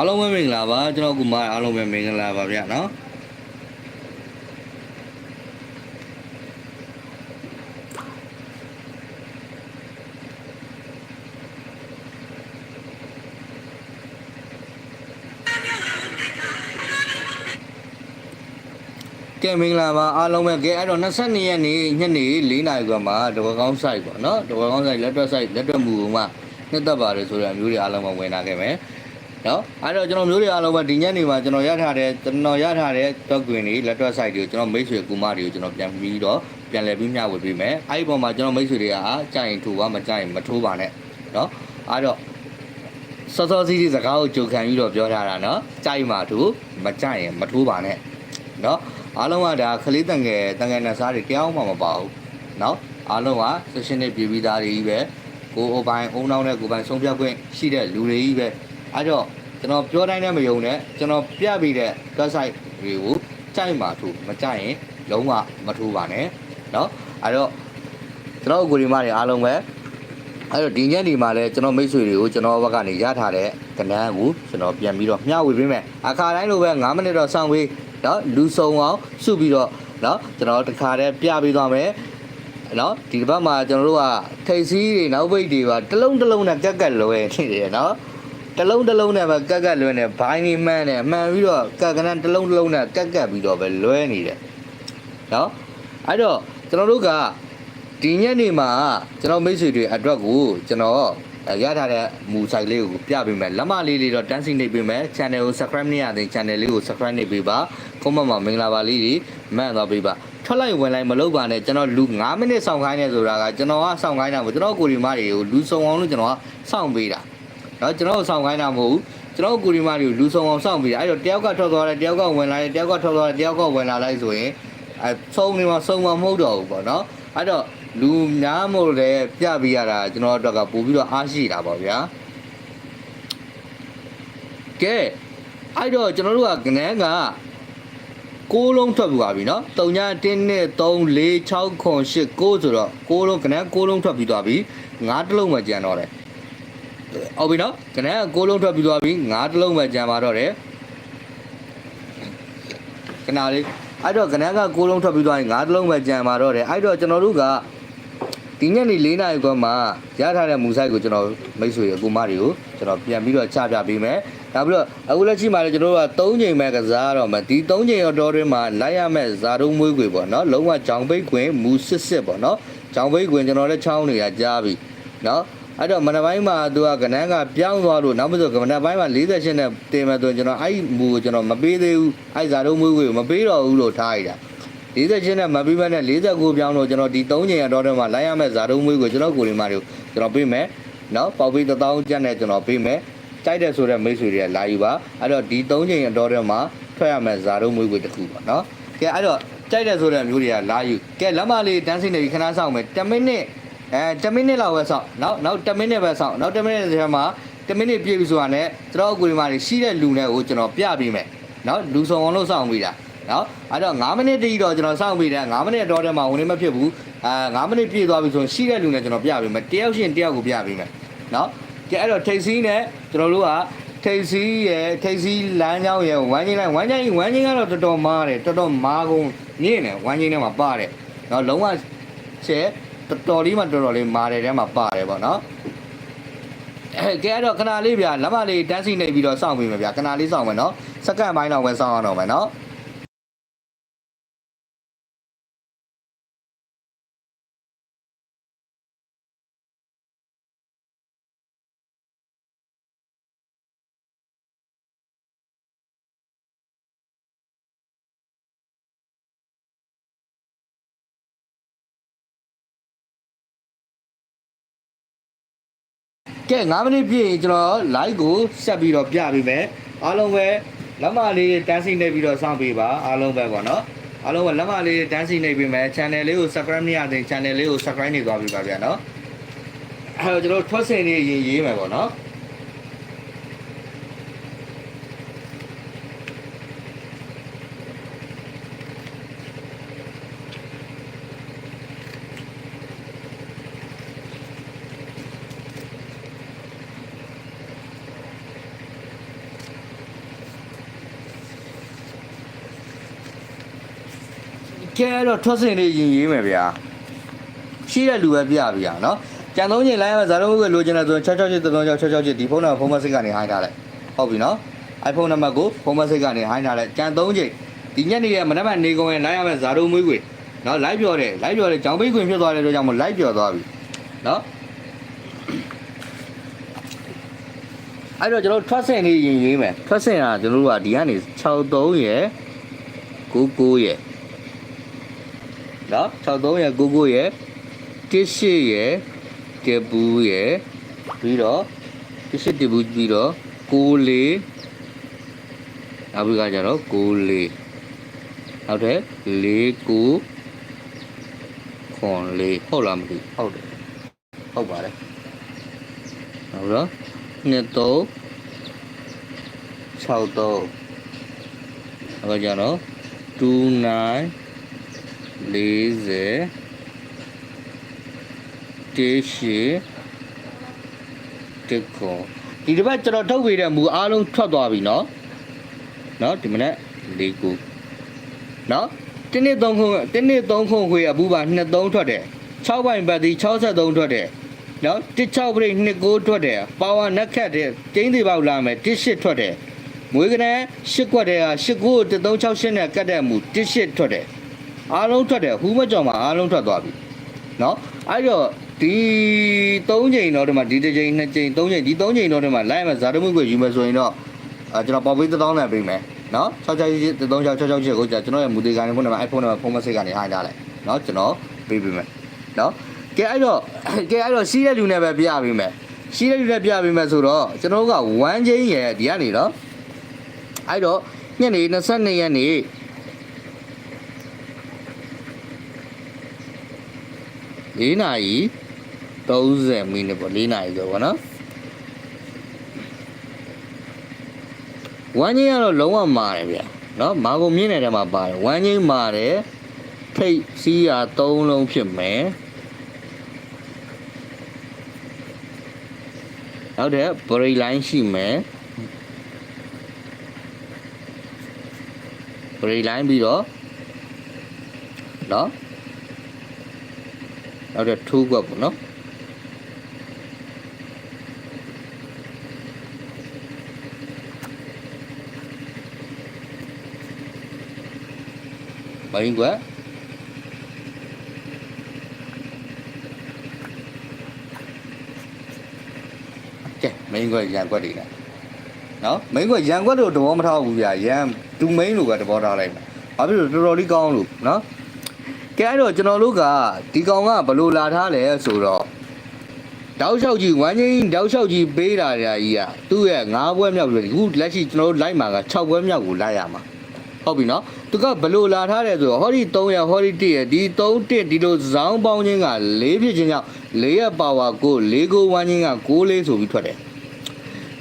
အားလုံးပဲမင်္ဂလာပါကျွန်တော်ကမာအားလုံးပဲမင်္ဂလာပါဗျာနော်ကဲမင်္ဂလာပါအားလုံးပဲကဲအဲ့တော့22ရက်နေ့ညနေ4နာရီခွဲမှာတဝကောင်း site ပေါ့နော်တဝကောင်း site လက်တွက် site လက်တွက်မှုကနှစ်သက်ပါတယ်ဆိုတဲ့အမျိုးတွေအားလုံးပဲဝင်လာခဲ့မယ် နော်အဲ့တော့ကျွန်တော်မျိုးတွေအားလုံးပဲဒီညနေမှာကျွန်တော်ရထားတဲ့ကျွန်တော်ရထားတဲ့ dog တွင်တွေလက်တွက် site တွေကိုကျွန်တော်မိတ်ဆွေကူမတွေကိုကျွန်တော်ပြန်ပြီးတော့ပြန်လည်ပြီးမျှဝေပေးမယ်အဲ့ဒီပုံမှာကျွန်တော်မိတ်ဆွေတွေကအားကြိုင်ထိုးပါမကြိုင်မထိုးပါနဲ့နော်အဲ့တော့စောစောစီးစီးစကားကိုကြိုခံပြီးတော့ပြောထားတာနော်ကြိုက်မှထိုးမကြိုင်ရင်မထိုးပါနဲ့နော်အားလုံးကဒါခလေးတန်ငယ်တန်ငယ်နဲ့စားတွေတရားမှမပါဘူးနော်အားလုံးကဆက်ရှင်နေပြည်ပြီးသားတွေကြီးပဲကိုအိုပိုင်းအုံနောက်နဲ့ကိုပိုင်ဆုံးဖြတ်ခွင့်ရှိတဲ့လူတွေကြီးပဲ အဲ့တော့ကျွန်တော်ပြောတိုင်းနဲ့မယုံနဲ့ကျွန်တော်ပြပြီးတဲ့ website တွေကိုကြိုက်မှထိုးမကြိုက်ရင်လုံးဝမထိုးပါနဲ့နော်အဲ့တော့ကျွန်တော်ကိုဒီမတွေအားလုံးပဲအဲ့တော့ဒီညနေမှာလည်းကျွန်တော်မိတ်ဆွေတွေကိုကျွန်တော်ဘက်ကနေရထားတဲ့ကဏ္ဍကိုကျွန်တော်ပြန်ပြီးတော့မျှဝေပေးမယ်အခါတိုင်းလိုပဲ9မိနစ်တော့စောင့်ပေးနော်လူစုံအောင်စုပြီးတော့နော်ကျွန်တော်တခါတည်းပြပေးသွားမယ်နော်ဒီတစ်ပတ်မှာကျွန်တော်တို့ကထိတ်စီးတွေနောက်ဘိတ်တွေပါတစ်လုံးတစ်လုံးနဲ့ကက်ကက်လွယ်နေတယ်နော် တစ်လုံးတစ်လုံးနဲ့ပဲကက်ကက်လွယ်နေဘိုင်းကြီးမှန်းနေမှန်ပြီးတော့ကက်ကနန်းတစ်လုံးတစ်လုံးနဲ့ကက်ကက်ပြီးတော့ပဲလွယ်နေတယ်နော်အဲ့တော့ကျွန်တော်တို့ကဒီညနေမှာကျွန်တော်မိတ်ဆွေတွေအတွက်ကိုကျွန်တော်ရထားတဲ့မူဆိုင်လေးကိုပြပေးမယ်လက်မလေးလေးတော့တန်းစီနေပေးမယ် channel ကို subscribe နေရတဲ့ channel လေးကို subscribe နေပေးပါ comment မှာမင်္ဂလာပါလေးတွေမှန်သွားပေးပါထွက်လိုက်ဝင်လိုက်မလုပ်ပါနဲ့ကျွန်တော်လူ9မိနစ်ဆောင်ခိုင်းနေဆိုတာကကျွန်တော်ကဆောင်ခိုင်းတာမဟုတ်ကျွန်တော်ကိုရီမတွေကိုလူဆောင်အောင်လို့ကျွန်တော်ကစောင့်ပေးတာ เนาะကျွန်တော်ဆောင်ခိုင်းတာမဟုတ်ဘူးကျွန်တော်ကိုရီမတွေကိုလူဆောင်အောင်စောင့်ပေးတာအဲ့တော့တယောက်ကထွက်သွားတယ်တယောက်ကဝင်လာတယ်တယောက်ကထွက်သွားတယ်တယောက်ကဝင်လာလိုက်ဆိုရင်အဲဆုံးနေမှာဆုံးမှာမဟုတ်တော့ဘူးပေါ့เนาะအဲ့တော့လူများမို့လည်းပြပေးရတာကျွန်တော်တို့ကပို့ပြီးတော့အားရှိတာပေါ့ဗျာကဲအဲ့တော့ကျွန်တော်တို့ကကနန်းက6လုံးထွက်ပြီးပါပြီเนาะ3ည1နဲ့3 4 6ခွန်8 9ဆိုတော့6လုံးကနန်း6လုံးထွက်ပြီးသွားပြီ9တလုံးမှကျန်တော့တယ် ။ဟုတ်ပြီနော်။ကနန်းကိုလုံးထွက်ပြီးသွားပြီ။ငါးတလုံးပဲကြံပါတော့တယ်။ကနာလေးအဲ့တော့ကနန်းကကိုလုံးထွက်ပြီးသွားရင်ငါးတလုံးပဲကြံပါတော့တယ်။အဲ့တော့ကျွန်တော်တို့ကဒီညနေ၄နာရီခွဲမှာရထားတဲ့မူဆိုင်ကိုကျွန်တော်မိတ်ဆွေအကူမတွေကိုကျွန်တော်ပြန်ပြီးတော့ချပြပေးမယ်။နောက်ပြီးတော့အခုလက်ရှိမှာလည်းကျွန်တော်တို့က၃ချိန်ပဲကစားတော့မှာဒီ၃ချိန်ရတော်တွင်းမှာလိုက်ရမဲ့ဇာတုံးမွေးကွေပေါ့နော်။လုံးဝကြောင်ပိတ်ကွင်မူစစ်စစ်ပေါ့နော်။ကြောင်ပိတ်ကွင်ကျွန်တော်လည်းချောင်းနေရကြားပြီ။နော်။ အဲ့တော့မနက်ပိုင်းမှာသူကကနန်းကပြောင်းသွားလို့နောက်မဆိုကမနက်ပိုင်းမှာ48နဲ့တင်မယ်ဆိုရင်ကျွန်တော်အဲ့မူကိုကျွန်တော်မပေးသေးဘူး။အဲ့ဇာတုံးမွေးခွေကိုမပေးတော့ဘူးလို့ထားရတာ။40ချင်းနဲ့မပြီးမနဲ့49ပြောင်းတော့ကျွန်တော်ဒီ3ချိန်ရတော့တော့မှလိုက်ရမယ့်ဇာတုံးမွေးကိုကျွန်တော်ကိုရီမာတွေကိုကျွန်တော်ပေးမယ်နော်ပေါပြီး1000ကျပ်နဲ့ကျွန်တော်ပေးမယ်ကြိုက်တယ်ဆိုတဲ့မိတ်ဆွေတွေကလာယူပါအဲ့တော့ဒီ3ချိန်ရတော့တော့မှထွက်ရမယ့်ဇာတုံးမွေးကိုတစ်ခုပေါ့နော်ကဲအဲ့တော့ကြိုက်တယ်ဆိုတဲ့မျိုးတွေကလာယူကဲလက်မလေးတန်းစိနေပြီးခဏဆောင်မယ်10မိနစ် အဲ10မိနစ်လောက်ပဲဆောင်နောက်နောက်10မိနစ်ပဲဆောင်နောက်10မိနစ်ထဲမှာ10မိနစ်ပြည့်ပြီဆိုတာနဲ့ကျွန်တော်ကိုရီမာတွေရှိတဲ့လူနဲ့ကိုကျွန်တော်ပြပေးမယ်နော်လူဆောင်အောင်လို့ဆောင်ပြီးတာနော်အဲ့တော့9မိနစ်တိတော့ကျွန်တော်စောင့်ပြီးတယ်9မိနစ်တော့တည်းမှာဝင်နေမဖြစ်ဘူးအာ9မိနစ်ပြည့်သွားပြီဆိုရင်ရှိတဲ့လူနဲ့ကျွန်တော်ပြပေးမယ်တယောက်ရှင်တယောက်ကိုပြပေးမယ်နော်ကဲအဲ့တော့ထိတ်စီးနဲ့ကျွန်တော်တို့ကထိတ်စီးရဲ့ထိတ်စီးလမ်းကြောင်းရဲ့ဝမ်းချင်းလိုက်ဝမ်းချင်းဝမ်းချင်းကတော့တော်တော်မားတယ်တော်တော်မားကုန်မြင့်တယ်ဝမ်းချင်းထဲမှာပါတယ်နော်လုံးဝချဲ တော်တော်လေးမှတော်တော်လေးမားတယ်ထဲမှာပါတယ်ပေါ့နော်အဲကဲအဲ့တော့ခဏလေးဗျာလက်မလေးတန်းစီနေပြီးတော့စောင့်ပြီးမယ်ဗျာခဏလေးစောင့်မယ်နော်စက္ကန့်ပိုင်းတော့ပဲစောင့်အောင်တော့မယ်နော် ကဲ9မိနစ်ပြည့်ရင်ကျွန်တော် live ကိုဆက်ပြီးတော့ပြပေးမယ်အားလုံးပဲလက်မလေးတန်းစီနေပြီးတော့စောင့်ပေးပါအားလုံးပဲပေါ့နော်အားလုံးပဲလက်မလေးတန်းစီနေပေးမယ် channel လေးကို subscribe မရသေး channel လေးကို subscribe နေသွားပြီပါဗျာနော်အဲတော့ကျွန်တော်ထွက်စင်လေးရင်ရေးမယ်ပေါ့နော် ကဲတော့ထွက်စင်လေးရင်ရေးမယ်ဗျာရှိတဲ့လူပဲပြပြရနော်ကြံသုံးချိန်လိုင်းရဇာတ်လုံးကိုလိုချင်တယ်ဆိုရင်667 3666ဒီဖုန်းနံပါတ်ဖုန်းမစစ်ကနေဟိုင်းထားလိုက်ဟုတ်ပြီနော် iPhone နံပါတ်ကိုဖုန်းမစစ်ကနေဟိုင်းထားလိုက်ကြံသုံးချိန်ဒီညနေရဲ့မနက်ဖြန်နေကုန်ရင်လိုင်းရမယ်ဇာတ်လုံးမွေးခွေနော်လိုက်ပြောတယ်လိုက်ပြောတယ်ကြောင်ပိတ်ခွင်ဖြစ်သွားတဲ့အတွက်ကြောင့်မို့လိုက်ပြောသွားပြီနော်အဲ့တော့ကျွန်တော်ထွက်စင်လေးရင်ရေးမယ်ထွက်စင်ကကျွန်တော်တို့ကဒီကနေ63ရယ်99ရယ် နော်63ရယ်99ရယ်18ရယ်တပူရယ်ပြီးတော့18တပူပြီးတော့94နောက်ပြီးကကြတော့94နောက်ထပ်49ခွန်လေးဟုတ်လားမသိဘူးဟုတ်တယ်ဟုတ်ပါတယ်နောက်တော့နှစ်သုံး6သုံးနောက်ကြတော့29 40တေးရှိတက်ကောဒီတစ်ပတ်ကျွန်တော်ထုတ်ပေးတဲ့မူအားလုံးထွက်သွားပြီเนาะเนาะဒီမနေ့၄ခုเนาะတင်းနှစ်သုံးခုတင်းနှစ်သုံးခုခွေအပူပါနှစ်သုံးထွက်တယ်6ပိုင်ပတ်ဒီ63ထွက်တယ်เนาะ16ပြိနှစ်9ထွက်တယ်ပါဝါနက်ခတ်တဲ့ကျင်းသေးပေါက်လာမယ်18ထွက်တယ်မွေးကနန်း8ကွက်တဲ့က8ကို1368နဲ့ကတ်တဲ့မူ18ထွက်တယ် အားလုံးထွက်တယ်ဟူးမကြောင်မှာအားလုံးထွက်သွားပြီเนาะအဲ့တော့ဒီ3ချိန်တော့ဒီမှာဒီတစ်ချိန်2ချိန်3ချိန်ဒီ3ချိန်တော့ဒီမှာလိုက်မှာဇာတမှုကိုယူမယ်ဆိုရင်တော့အဲကျွန်တော်ပေါပေး1000နဲ့ပေးမယ်နော်666 3666ကိုကြာကျွန်တော်ရဲ့မူသေးကနေဖုန်းနံပါတ် iPhone နံပါတ်ဖုန်းမစိတ်ကနေဟိုင်းထားလိုက်နော်ကျွန်တော်ပေးပေးမယ်နော်ကဲအဲ့တော့ကဲအဲ့တော့စီးတဲ့လူနဲ့ပဲပြပေးမယ်စီးတဲ့လူနဲ့ပြပေးမယ်ဆိုတော့ကျွန်တော်တို့က1ချင်းရဲ့ဒီကနေတော့အဲ့တော့ညနေ22ရက်နေ့ ၄နာရီ30မိနစ်ပေါ့၄နာရီဆိုပေါ့နော်ဝမ်းချင်းကတော့လုံးဝမာတယ်ဗျနော်မာကုန်မြင့်နေတဲ့မှာပါတယ်ဝမ်းချင်းမာတယ်ထိတ်စီးရ၃လုံးဖြစ်မယ်နောက်တဲ့ဘရိလိုင်းရှိမယ်ဘရိလိုင်းပြီးတော့နော် နောက်တဲ့ထူးကွက်ပေါ့နော်ဘိုင်းကွက်ကဲမင်းကွက်ရန်ကွက်တွေလားနော်မင်းကွက်ရန်ကွက်တို့သဘောမထားဘူးဗျာရန်တူမင်းလို့ပဲသဘောထားလိုက်မှာဘာဖြစ်လို့တော်တော်လေးကောင်းလို့နော် ကဲအဲ့တော့ကျွန်တော်တို့ကဒီကောင်ကဘလို့လာထားလဲဆိုတော့တောက်လျှောက်ကြီးဝမ်းချင်းတောက်လျှောက်ကြီးပေးတာရာကြီးကသူ့ရဲ့၅ဘွဲမြောက်ပြီခုလက်ရှိကျွန်တော်တို့လိုက်မှာက6ဘွဲမြောက်ကိုလိုက်ရမှာဟုတ်ပြီနော်သူကဘလို့လာထားတယ်ဆိုတော့ဟောဒီ3ရဟောဒီ1ရဒီ3 1ဒီလိုဇောင်းပေါင်းချင်းက၄ဖြစ်ချင်းကြောင့်၄ရပါဝါကို၄ကိုဝမ်းချင်းက6လေးဆိုပြီးထွက်တယ်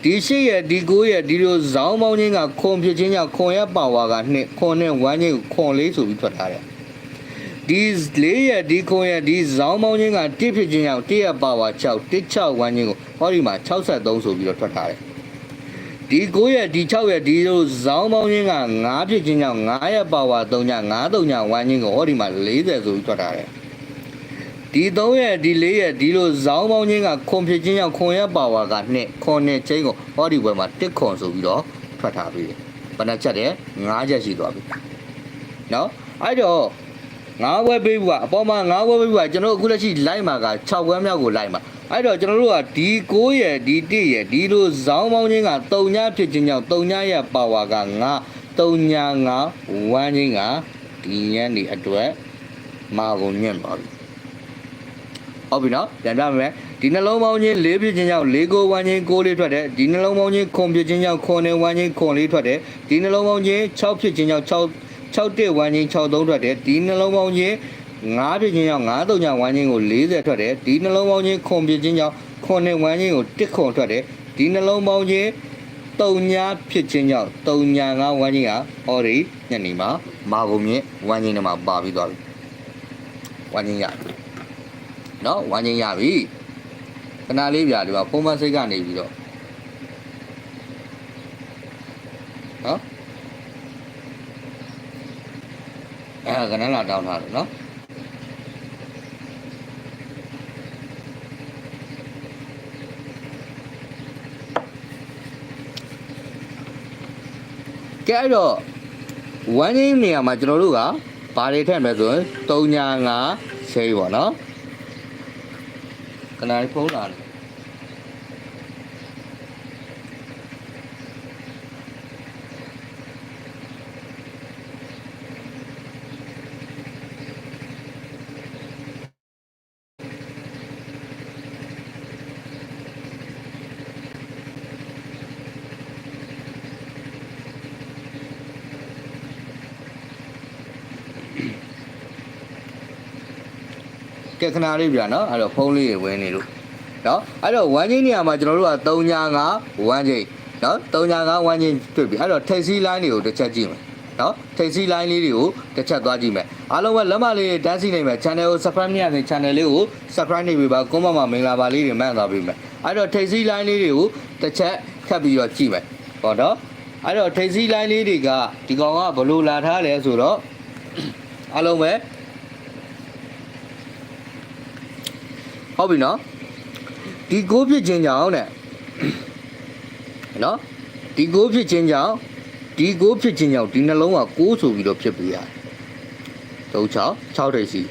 ဒီရှိရဒီ9ရဒီလိုဇောင်းပေါင်းချင်းကခွန်ဖြစ်ချင်းကြောင့်ခွန်ရပါဝါက2ခွန်နဲ့ဝမ်းချင်းခွန်လေးဆိုပြီးထွက်ထားတယ် ဒီလေးရဒီခွန်ရဒီဇောင်းပေါင်းချင်းက1ဖြစ်ချင်းကြောင့်1ရပါဝါ6 16ဝမ်းချင်းကိုဟောဒီမှာ63ဆိုပြီးတော့ထွက်ထားတယ်ဒီ9ရက်ဒီ6ရက်ဒီလိုဇောင်းပေါင်းချင်းက9ဖြစ်ချင်းကြောင့်9ရက်ပါဝါ3ည9 3ညဝမ်းချင်းကိုဟောဒီမှာ40ဆိုပြီးထွက်ထားတယ်ဒီ3ရက်ဒီ4ရက်ဒီလိုဇောင်းပေါင်းချင်းကခွန်ဖြစ်ချင်းကြောင့်ခွန်ရက်ပါဝါက2ခွန်နဲ့ချင်းကိုဟောဒီဘွယ်မှာ1ခွန်ဆိုပြီးတော့ထွက်ထားပြီဘယ်နှချက်တဲ့9ချက်ရှိသွားပြီနော်အဲ့တော့ 9ဝက်ပေးဘူးကအပေါ်မှာ9ဝက်ပေးဘူးကကျွန်တော်အခုလက်ရှိလိုက်မှာက6ဝက်မြောက်ကိုလိုက်မှာအဲ့တော့ကျွန်တော်တို့ကဒီ9ရယ်ဒီ1ရယ်ဒီလိုဇောင်းပေါင်းချင်းကတုံညာဖြစ်ခြင်းကြောင့်တုံညာရဲ့ပါဝါက9တုံညာ9ဝမ်းချင်းကဒီညံဒီအတွက်မာကုန်ညံ့သွားပြီဟုတ်ပြီနော်ပြန်ပြမယ်ဒီနှလုံးပေါင်းချင်း၄ပြည့်ချင်းရောက်၄ကိုဝန်းချင်း၉လေးထွက်တယ်ဒီနှလုံးပေါင်းချင်းခွန်ပြည့်ချင်းရောက်ခွန်နဲ့ဝန်းချင်းခွန်လေးထွက်တယ်ဒီနှလုံးပေါင်းချင်း၆ပြည့်ချင်းရောက်၆ 61ဝမ်းချင်း63ထွက်တယ်ဒီနှလုံးပေါင်းချင်း9ပြချင်းကြောင့်9တုံညာဝမ်းချင်းကို40ထွက်တယ်ဒီနှလုံးပေါင်းချင်းခွန်ပြချင်းကြောင့်ခွန်နဲ့ဝမ်းချင်းကို1ခွန်ထွက်တယ်ဒီနှလုံးပေါင်းချင်းတုံညာဖြစ်ချင်းကြောင့်တုံညာကဝမ်းချင်းကအော်ရီညနေမှာမာကုန်မြင့်ဝမ်းချင်းတွေမှာပါပြီးသွားပြီဝမ်းချင်းရနော်ဝမ်းချင်းရပြီခဏလေးပြဒီမှာပုံမှန်စိတ်ကနေပြီးတော့နော် အဲကနန်းလာတောင်းထားတယ်နော်ကဲအဲ့တော့ဝမ်းကြီးနေရာမှာကျွန်တော်တို့ကဘာတွေထည့်မလဲဆိုရင်3ညာ5ဆေးပေါ့နော်ကနန်းဖုန်းလာတယ် ကဲခဏလေးပြနော်အဲ့တော့ဖုန်းလေးတွေဝင်နေလို့နော်အဲ့တော့ဝမ်းချင်းနေရာမှာကျွန်တော်တို့က3ညာ5ဝမ်းချင်းနော်3ညာ5ဝမ်းချင်းတွေ့ပြီအဲ့တော့ထိပ်စီး line တွေကိုတစ်ချက်ကြည့်မယ်နော်ထိပ်စီး line လေးတွေကိုတစ်ချက်သွားကြည့်မယ်အားလုံးပဲလက်မလေးတန်းစီနေမယ် channel ကို subscribe မရခင် channel လေးကို subscribe နေပြီပါကွန်မမှာမင်္ဂလာပါလေးတွေမှန်သွားပြီမယ်အဲ့တော့ထိပ်စီး line လေးတွေကိုတစ်ချက်ခတ်ပြီးတော့ကြည့်မယ်ဟောတော့အဲ့တော့ထိပ်စီး line လေးတွေကဒီကောင်ကဘလို့လာထားလဲဆိုတော့ အားလုံးပဲဟုတ်ပြီနော်ဒီကိုဖြစ်ခြင်းကြောင့်တဲ့နော်ဒီကိုဖြစ်ခြင်းကြောင့်ဒီကိုဖြစ်ခြင်းကြောင့်ဒီနှလုံးကကိုးဆိုပြီးတော့ဖြစ်ပြရတယ်၃6 6ထိပ်စီ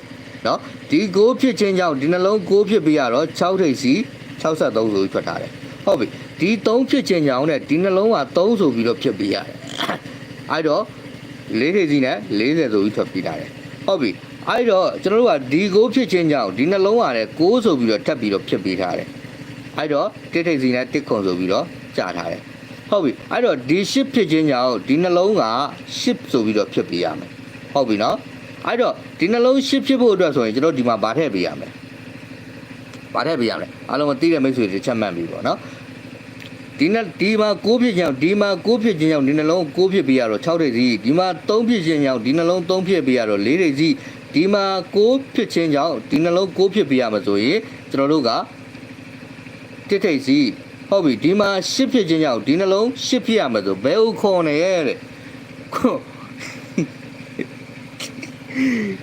နော်ဒီကိုဖြစ်ခြင်းကြောင့်ဒီနှလုံးကိုးဖြစ်ပြရတော့6ထိပ်စီ63ဆိုပြီးထွက်ထားတယ်ဟုတ်ပြီဒီ3ဖြစ်ခြင်းကြောင့်တဲ့ဒီနှလုံးက3ဆိုပြီးတော့ဖြစ်ပြရတယ်အဲ့တော့ ၄ထိပ်စီနဲ့40ဆိုပြီးထွက်ပြထားတယ်ဟုတ်ပြီအဲ့တော့ကျွန်တော်တို့ကဒီကိုဖြစ်ခြင်းကြောင့်ဒီနှလုံးကလည်း6ဆိုပြီးတော့ထပ်ပြီးတော့ဖြစ်ပြထားတယ်အဲ့တော့တစ်ထိပ်စီနဲ့တစ်ခွန်ဆိုပြီးတော့ကြာထားတယ်ဟုတ်ပြီအဲ့တော့ဒီ shift ဖြစ်ခြင်းကြောင့်ဒီနှလုံးက shift ဆိုပြီးတော့ဖြစ်ပြရမယ်ဟုတ်ပြီနော်အဲ့တော့ဒီနှလုံး shift ဖြစ်ဖို့အတွက်ဆိုရင်ကျွန်တော်ဒီမှာဗာထည့်ပေးရမယ်ဗာထည့်ပေးရမယ်အားလုံးမသိတဲ့မိတ်ဆွေတွေချက်မှတ်ပြီပေါ့နော် ဒီနဲ့ဒီမှာ6ဖြစ်ခြင်းဒီမှာ6ဖြစ်ခြင်းကြောင့်ဒီနှလုံး6ဖြစ်ပြရတော့6ထိပ်စီဒီမှာ3ဖြစ်ခြင်းကြောင့်ဒီနှလုံး3ဖြစ်ပြရတော့4ထိပ်စီဒီမှာ6ဖြစ်ခြင်းကြောင့်ဒီနှလုံး6ဖြစ်ပြရမှာဆိုရင်ကျွန်တော်တို့ကတစ်ထိပ်စီဟုတ်ပြီဒီမှာ10ဖြစ်ခြင်းကြောင့်ဒီနှလုံး10ဖြစ်ရမှာဆိုဘယ်ဥခေါ်နေရဲ့တဲ့ခွန်း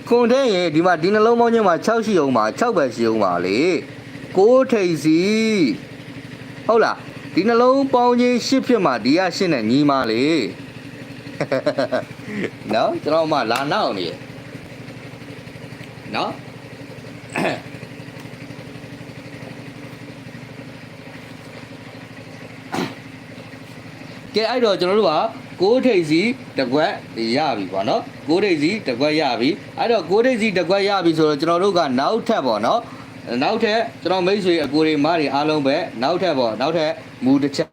ခွန်တဲ့ရင်ဒီမှာဒီနှလုံးပေါင်းချင်းမှာ6ရှိအောင်ပါ6ပဲရှိအောင်ပါလေ6ထိပ်စီဟုတ်လား ဒီနှလုံးပေါင်းချင်း10ဖြစ်မှာဒီက10နဲ့ညီမလေနော်ကျွန်တော်မှလာနောက်နေရနော်ကဲအဲ့တော့ကျွန်တော်တို့က6ထိပ်စီတစ်ခွက်ရပြီပေါ့နော်6ထိပ်စီတစ်ခွက်ရပြီအဲ့တော့6ထိပ်စီတစ်ခွက်ရပြီဆိုတော့ကျွန်တော်တို့ကနောက်ထပ်ပေါ့နော်နောက်ထပ်ကျွန်တော်မိတ်ဆွေအကိုတွေမားတွေအားလုံးပဲနောက်ထပ်ပေါ့နောက်ထပ် မူတစ်ချက်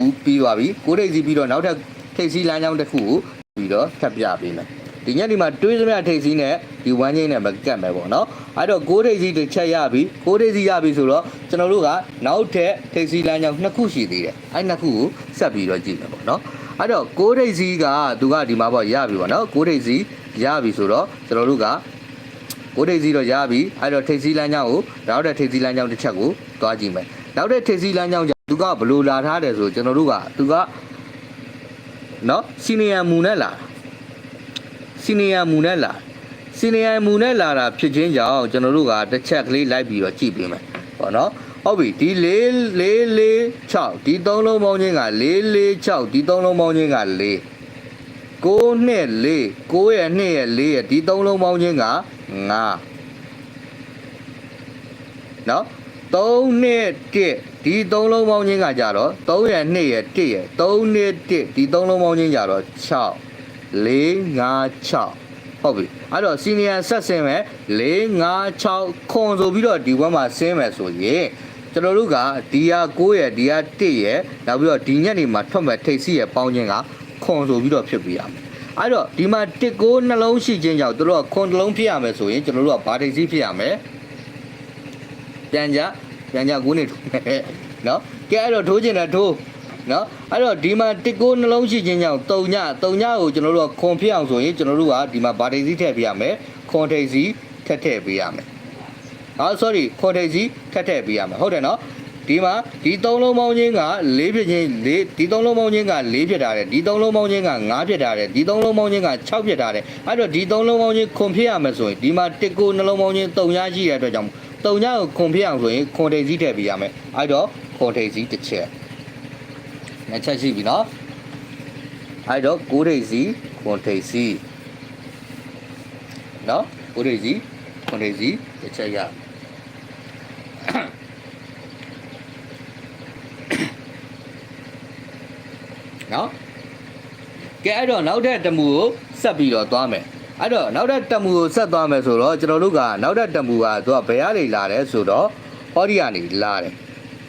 မူပြီးသွားပြီ6ထိပ်စီပြီးတော့နောက်ထပ်ထိပ်စီလမ်းကြောင်းတစ်ခုကိုပြီးတော့ထပ်ပြပေးမယ်ဒီညဒီမှာတွေးစမြထိပ်စီနဲ့ဒီဝမ်းချင်းနဲ့မကတ်မယ်ပေါ့နော်အဲ့တော့6ထိပ်စီတစ်ချက်ရပြီ6ထိပ်စီရပြီဆိုတော့ကျွန်တော်တို့ကနောက်ထပ်ထိပ်စီလမ်းကြောင်းနှစ်ခုရှိသေးတယ်အဲ့နှစ်ခုကိုဆက်ပြီးတော့ကြည့်မယ်ပေါ့နော်အဲ့တော့6ထိပ်စီကသူကဒီမှာပေါ့ရပြီပေါ့နော်6ထိပ်စီရပြီဆိုတော့ကျွန်တော်တို့က6ထိပ်စီတော့ရပြီအဲ့တော့ထိပ်စီလမ်းကြောင်းကိုနောက်ထပ်ထိပ်စီလမ်းကြောင်းတစ်ချက်ကိုသွားကြည့်မယ်နောက်ထပ်ထိပ်စီလမ်းကြောင်းသူ ကဘလို့လာထားတယ်ဆိုကျွန်တော်တို့ကသူကနော်စီနီယံမူနဲ့လာတာစီနီယံမူနဲ့လာစီနီယံမူနဲ့လာတာဖြစ်ခြင်းကြောင့်ကျွန်တော်တို့ကတစ်ချက်ကလေးလိုက်ပြီးတော့ကြည့်ပေးမယ်ပေါ့နော်ဟုတ်ပြီဒီ4 4 4 6ဒီသုံးလုံးပေါင်းခြင်းက4 4 6ဒီသုံးလုံးပေါင်းခြင်းက4 9နဲ့4 9ရဲ့2ရဲ့4ရဲ့ဒီသုံးလုံးပေါင်းခြင်းက5နော်3နဲ့1 ဒီသုံးလုံးပေါင်းခြင်းကကြတော့3ရဲ့2ရဲ့1ရဲ့3နဲ့1ဒီသုံးလုံးပေါင်းခြင်းကြတော့6 4 5 6ဟုတ်ပြီအဲ့တော့စီနီယံဆက်ဆင်းမယ်4 5 6ခွန်ဆိုပြီးတော့ဒီဘက်မှာဆင်းမယ်ဆိုရင်ကျွန်တော်တို့ကဒီဟာ9ရဲ့ဒီဟာ1ရဲ့နောက်ပြီးတော့ဒီညက်နေမှာထွက်မဲ့ထိတ်စီရဲ့ပေါင်းခြင်းကခွန်ဆိုပြီးတော့ဖြစ်ပြရမယ်အဲ့တော့ဒီမှာ1 9နှလုံးရှိခြင်းကြောင့်တို့ကခွန်နှလုံးဖြစ်ရမယ်ဆိုရင်ကျွန်တော်တို့ကဘာထိတ်စီဖြစ်ရမယ်ပြန်ကြ ပြန်ကြကိုနေထိုးမယ်နော်ကဲအဲ့တော့ထိုးခြင်းနဲ့ထိုးနော်အဲ့တော့ဒီမှာတစ်ကိုနှလုံးရှိခြင်းကြောင့်တုံညတုံညကိုကျွန်တော်တို့ကခွန်ဖြစ်အောင်ဆိုရင်ကျွန်တော်တို့ကဒီမှာဘာထိတ်စီထည့်ပြရမယ်ခွန်ထိတ်စီထက်ထည့်ပေးရမယ်ဟော sorry ခွန်ထိတ်စီထက်ထည့်ပေးရမယ်ဟုတ်တယ်နော်ဒီမှာဒီသုံးလုံးပေါင်းချင်းက၄ဖြစ်ချင်း၄ဒီသုံးလုံးပေါင်းချင်းက၄ဖြစ်တာတယ်ဒီသုံးလုံးပေါင်းချင်းက၅ဖြစ်တာတယ်ဒီသုံးလုံးပေါင်းချင်းက6ဖြစ်တာတယ်အဲ့တော့ဒီသုံးလုံးပေါင်းချင်းခွန်ဖြစ်ရမယ်ဆိုရင်ဒီမှာတစ်ကိုနှလုံးပေါင်းချင်း3ရရှိတဲ့အတွက်ကြောင့် 3ညကိုခွန်ဖြစ်အောင်ဆိုရင်ခွန်ထိပ်စည်းထည့်ပေးရမယ်အဲ့တော့ခွန်ထိပ်စည်းတစ်ချက်နှစ်ချက်ရှိပြီနော်အဲ့တော့ကိုးထိပ်စည်းခွန်ထိပ်စည်းနော်ကိုးထိပ်စည်းခွန်ထိပ်စည်းတစ်ချက်ရနော်ကဲအဲ့တော့နောက်ထပ်တမူကိုဆက်ပြီးတော့သွားမယ် အဲ့တော့နောက်ထပ်တမူကိုဆက်သွားမယ်ဆိုတော့ကျွန်တော်တို့ကနောက်ထပ်တမူကသူကဘယ်ကနေလာတယ်ဆိုတော့ဟောဒီကနေလာတယ်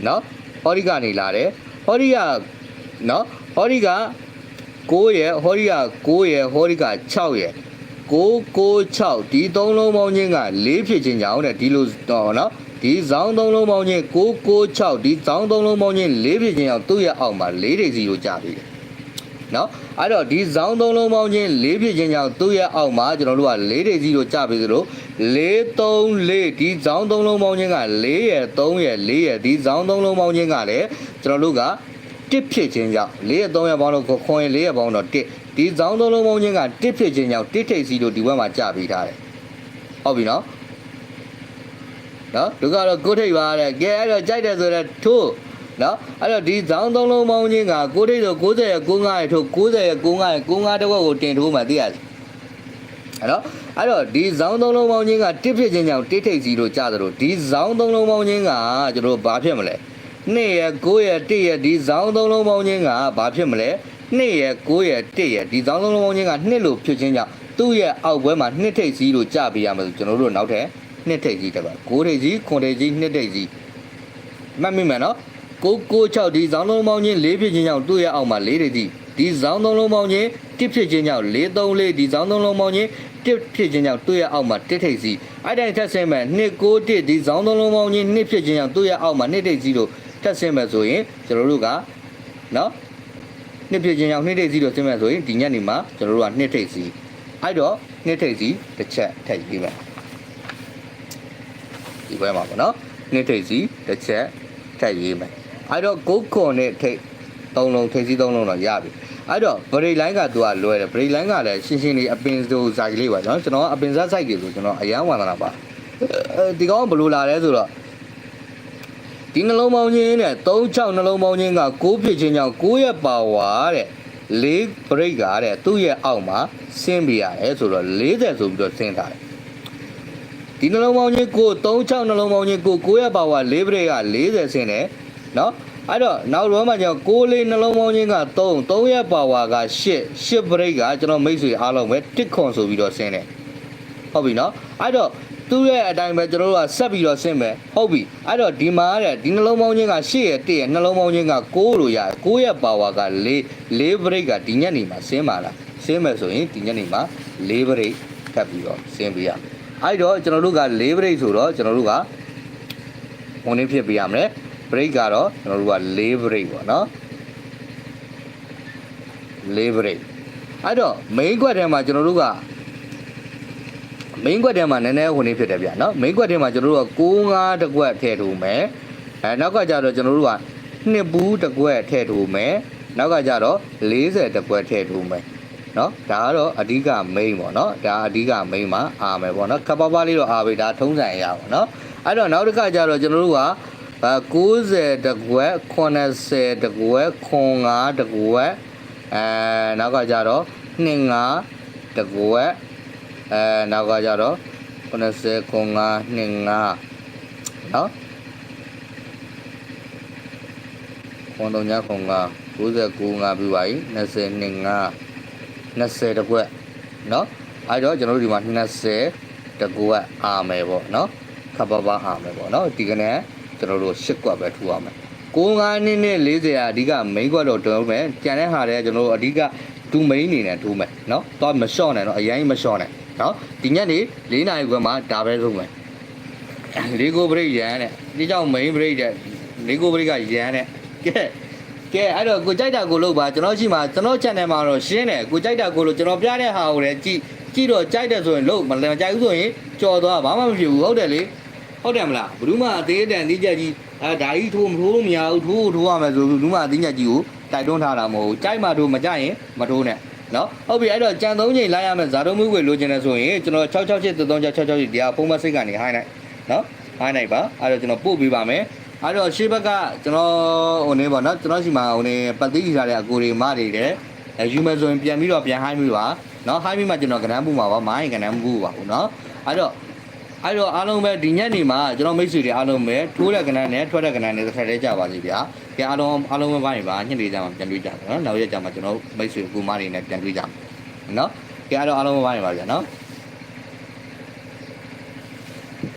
နော်ဟောဒီကနေလာတယ်ဟောဒီကနော်ဟောဒီက9ရယ်ဟောဒီက9ရယ်ဟောဒီက6ရယ်996ဒီသုံးလုံးပေါင်းချင်းက4ဖြစ်ချင်းကြောင့်တဲ့ဒီလိုတော့နော်ဒီဇောင်းသုံးလုံးပေါင်းချင်း996ဒီဇောင်းသုံးလုံးပေါင်းချင်း4ဖြစ်ချင်းကြောင့်သူ့ရဲ့အောက်မှာ4တိတ်စီကိုကြာပြီတယ် နော်အဲ့တော့ဒီဇောင်းသုံးလုံးပေါင်းချင်း၄ဖြစ်ချင်းကြောင့်သူ့ရဲ့အောက်မှာကျွန်တော်တို့က၄တိတ်စီလို့ကြပြီသလို၄3 4ဒီဇောင်းသုံးလုံးပေါင်းချင်းက4ရယ်3ရယ်4ရယ်ဒီဇောင်းသုံးလုံးပေါင်းချင်းကလည်းကျွန်တော်တို့ကတစ်ဖြစ်ချင်းကြောင့်၄ရယ်3ရယ်ပေါင်းလို့ခွန်ရယ်4ရယ်ပေါင်းတော့တစ်ဒီဇောင်းသုံးလုံးပေါင်းချင်းကတစ်ဖြစ်ချင်းကြောင့်တစ်ထိတ်စီလို့ဒီဘက်မှာကြပြီးထားတယ်ဟုတ်ပြီနော်နော်ဒုက္ခတော့ကိုယ်ထိတ်ပါတဲ့ကဲအဲ့တော့ကြိုက်တယ်ဆိုတော့ထိုး နော်အဲ့တော့ဒီဇောင်းသုံးလုံးပေါင်းချင်းကကိုယ်ထိတ်ဆို90ရယ်95ရယ်ထိုး90ရယ်95ရယ်95တစ်ဝက်ကိုတင်ထိုးမှသိရတယ်အဲ့တော့အဲ့တော့ဒီဇောင်းသုံးလုံးပေါင်းချင်းကတစ်ဖြစ်ချင်းကြောင့်တစ်ထိတ်စီလို့ကြသလိုဒီဇောင်းသုံးလုံးပေါင်းချင်းကကျွန်တော်တို့ဘာဖြစ်မလဲ2ရယ်9ရယ်1ရယ်ဒီဇောင်းသုံးလုံးပေါင်းချင်းကဘာဖြစ်မလဲ2ရယ်9ရယ်1ရယ်ဒီဇောင်းသုံးလုံးပေါင်းချင်းက2လို့ဖြစ်ချင်းကြောင့်သူ့ရဲ့အောက်ဘွဲမှာ2ထိတ်စီလို့ကြပေးရမယ်ဆိုကျွန်တော်တို့နောက်ထပ်2ထိတ်စီတက်ပါ9ထိတ်စီ9ထိတ်စီ2ထိတ်စီမှတ်မိမယ်နော် 996ဒီဇောင်းလုံးပေါင်းချင်း4ဖြစ်ချင်းကြောင့်သူ့ရဲ့အောက်မှာ4ထိတ်စီဒီဇောင်းသုံးလုံးပေါင်းချင်း1ဖြစ်ချင်းကြောင့်434ဒီဇောင်းသုံးလုံးပေါင်းချင်း1ဖြစ်ချင်းကြောင့်သူ့ရဲ့အောက်မှာ1ထိတ်စီအဲ့တိုင်းထက်ဆင်းမယ်291ဒီဇောင်းသုံးလုံးပေါင်းချင်း2ဖြစ်ချင်းကြောင့်သူ့ရဲ့အောက်မှာ2ထိတ်စီလို့ထက်ဆင်းမယ်ဆိုရင်ကျွန်တော်တို့ကနော်နှစ်ဖြစ်ချင်းကြောင့်2ထိတ်စီလို့ဆင်းမယ်ဆိုရင်ဒီညနေမှာကျွန်တော်တို့က2ထိတ်စီအဲ့တော့2ထိတ်စီတစ်ချက်ထည့်ရေးမယ်ဒီဘက်မှာပေါ့နော်2ထိတ်စီတစ်ချက်ထည့်ရေးမယ် အဲ့တော့9ခွန်နဲ့ထိတ်3လုံးထိတ်စီ3လုံးတော့ရပြီအဲ့တော့ဗရိတ်လိုင်းကသူကလွဲတယ်ဗရိတ်လိုင်းကလည်းရှင်းရှင်းလေးအပင်စိုးဇာကြီးလေးပါကျွန်တော်ကျွန်တော်ကအပင်စားစိုက်ကြီးဆိုကျွန်တော်အရန်ဝါသနာပါအဲဒီကောင်ကဘယ်လိုလာလဲဆိုတော့ဒီနှလုံးပေါင်းချင်းနဲ့36နှလုံးပေါင်းချင်းက6ဖြစ်ချင်းကြောင့်6ရဲ့ပါဝါတဲ့၄ဘရိတ်ကတဲ့သူ့ရဲ့အောက်မှာဆင်းပြရတယ်ဆိုတော့40ဆိုပြီးတော့ဆင်းထားတယ်ဒီနှလုံးပေါင်းချင်းကို36နှလုံးပေါင်းချင်းကို6ရဲ့ပါဝါ၄ဘရိတ်က40ဆင်းတယ် နော်အဲ့တော့နောက်တော့မှကျတော့6လေးနှလုံးပေါင်းချင်းက3 3ရဲ့ပါဝါက8 8ဘရိတ်ကကျွန်တော်မိတ်ဆွေအားလုံးပဲတစ်ခွန်ဆိုပြီးတော့ဆင်းတယ်ဟုတ်ပြီနော်အဲ့တော့သူ့ရဲ့အတိုင်းပဲကျွန်တော်တို့ကဆက်ပြီးတော့ဆင်းမယ်ဟုတ်ပြီအဲ့တော့ဒီမှာတဲ့ဒီနှလုံးပေါင်းချင်းက8ရဲ့1ရဲ့နှလုံးပေါင်းချင်းက6လို့ရတယ်6ရဲ့ပါဝါက4 4ဘရိတ်ကဒီညနေမှာဆင်းပါလားဆင်းမယ်ဆိုရင်ဒီညနေမှာ4ဘရိတ်ထပ်ပြီးတော့ဆင်းပြရမယ်အဲ့တော့ကျွန်တော်တို့က4ဘရိတ်ဆိုတော့ကျွန်တော်တို့ကဝင်နေဖြစ်ပြရမယ် break ကတော့ကျွန်တော်တို့က4 break ပေါ့နော်4 break အဲ့တော့ main ကွက်ထဲမှာကျွန်တော်တို့က main ကွက်ထဲမှာနည်းနည်းဝင်နေဖြစ်တယ်ဗျာနော် main ကွက်ထဲမှာကျွန်တော်တို့က6 5တကွက်ထည့်ထိုးမယ်အဲနောက်ကကြတော့ကျွန်တော်တို့က2ဘူးတကွက်ထည့်ထိုးမယ်နောက်ကကြတော့40တကွက်ထည့်ထိုးမယ်နော်ဒါကတော့အဓိက main ပေါ့နော်ဒါအဓိက main မှာအာမယ်ပေါ့နော်ခပ်ပါးပါးလေးတော့အာပဲဒါထုံးစံရပါနော်အဲ့တော့နောက်တစ်ခါကျတော့ကျွန်တော်တို့ကအဲ 90တကွက်80တကွက်95တကွက်အဲနောက်ကကြတော့25တကွက်အဲနောက်ကကြတော့90 95 25နော်ခွန်3ညခွန်9 99 5ပြီးပါပြီ20 25 20တကွက်နော်အဲ့တော့ကျွန်တော်တို့ဒီမှာ20တကွက်အာမယ်ပေါ့နော်ခပ်ပါပါအာမယ်ပေါ့နော်ဒီကနေ့ ကျွန်တော်တို့10ကွက်ပဲထူရမယ်95နှစ်နဲ့40အဓိက main ကွက်တော့တုံးမယ်ကြံတဲ့ဟာတွေကကျွန်တော်တို့အဓိကဒူ main အနေနဲ့ထူမယ်နော်တော့မလျှော့နဲ့နော်အရင်မလျှော့နဲ့နော်ဒီညနေ4နာရီခွဲမှာဒါပဲဆုံးမယ်လေးကို break ရန်တဲ့ဒီကြောင့် main break တဲ့လေးကို break ကရန်တဲ့ကဲကဲအဲ့တော့ကိုကြိုက်တာကိုလုပ်ပါကျွန်တော်ရှိမှာကျွန်တော် channel မှာတော့ရှင်းတယ်ကိုကြိုက်တာကိုလို့ကျွန်တော်ပြတဲ့ဟာကိုလည်းကြည့်ကြည့်တော့ကြိုက်တယ်ဆိုရင်လုပ်မလဲကြိုက်ဘူးဆိုရင်ကြော်သွားဘာမှမဖြစ်ဘူးဟုတ်တယ်လေ ဟုတ်တယ်မလားဘယ်သူမှအသေးအတန်ကြီးကြက်ကြီးအဲဒါကြီးထိုးမထိုးလို့မရဘူးထိုးထိုးရမယ်ဆိုလူမအသိညက်ကြီးကိုတိုက်တွန်းထားတာမဟုတ်ဘူးကြိုက်မှထိုးမကြိုက်ရင်မထိုးနဲ့နော်ဟုတ်ပြီအဲ့တော့ကြံသုံးချိန်လိုက်ရမယ်ဇာတုံးမွေးဝေလိုချင်တယ်ဆိုရင်ကျွန်တော်6683666တရားဖုန်းမစိတ်ကနေဟိုင်းလိုက်နော်ဟိုင်းလိုက်ပါအဲ့တော့ကျွန်တော်ပို့ပေးပါမယ်အဲ့တော့ရှေ့ဘက်ကကျွန်တော်ဟိုနေပေါ့နော်ကျွန်တော်ရှိမှာဟိုနေပတ်သိထားတဲ့အကိုတွေမတွေတဲ့အဲယူမယ်ဆိုရင်ပြန်ပြီးတော့ပြန်ဟိုင်းပြီးပါနော်ဟိုင်းပြီးမှကျွန်တော်ကဏ္ဍပူမှာပါမိုင်းကဏ္ဍပူပါဘူးနော်အဲ့တော့ အဲ့တော့အားလုံးပဲဒီညနေမှာကျွန်တော်မိတ်ဆွေတွေအားလုံးပဲထိုးတဲ့ကဏ္ဍနဲ့ထွက်တဲ့ကဏ္ဍနဲ့တစ်ထပ်လေးကြပါစီဗျာ။ကြအားလုံးအားလုံးပဲပိုင်းပါညှစ်လေးကြမှာပြန်တွေ့ကြပါနော်။နောက်ရက်ကြမှာကျွန်တော်မိတ်ဆွေအကူမတွေနဲ့ပြန်တွေ့ကြမှာနော်။ကြအားလုံးအားလုံးပဲပိုင်းပါဗျာနော်။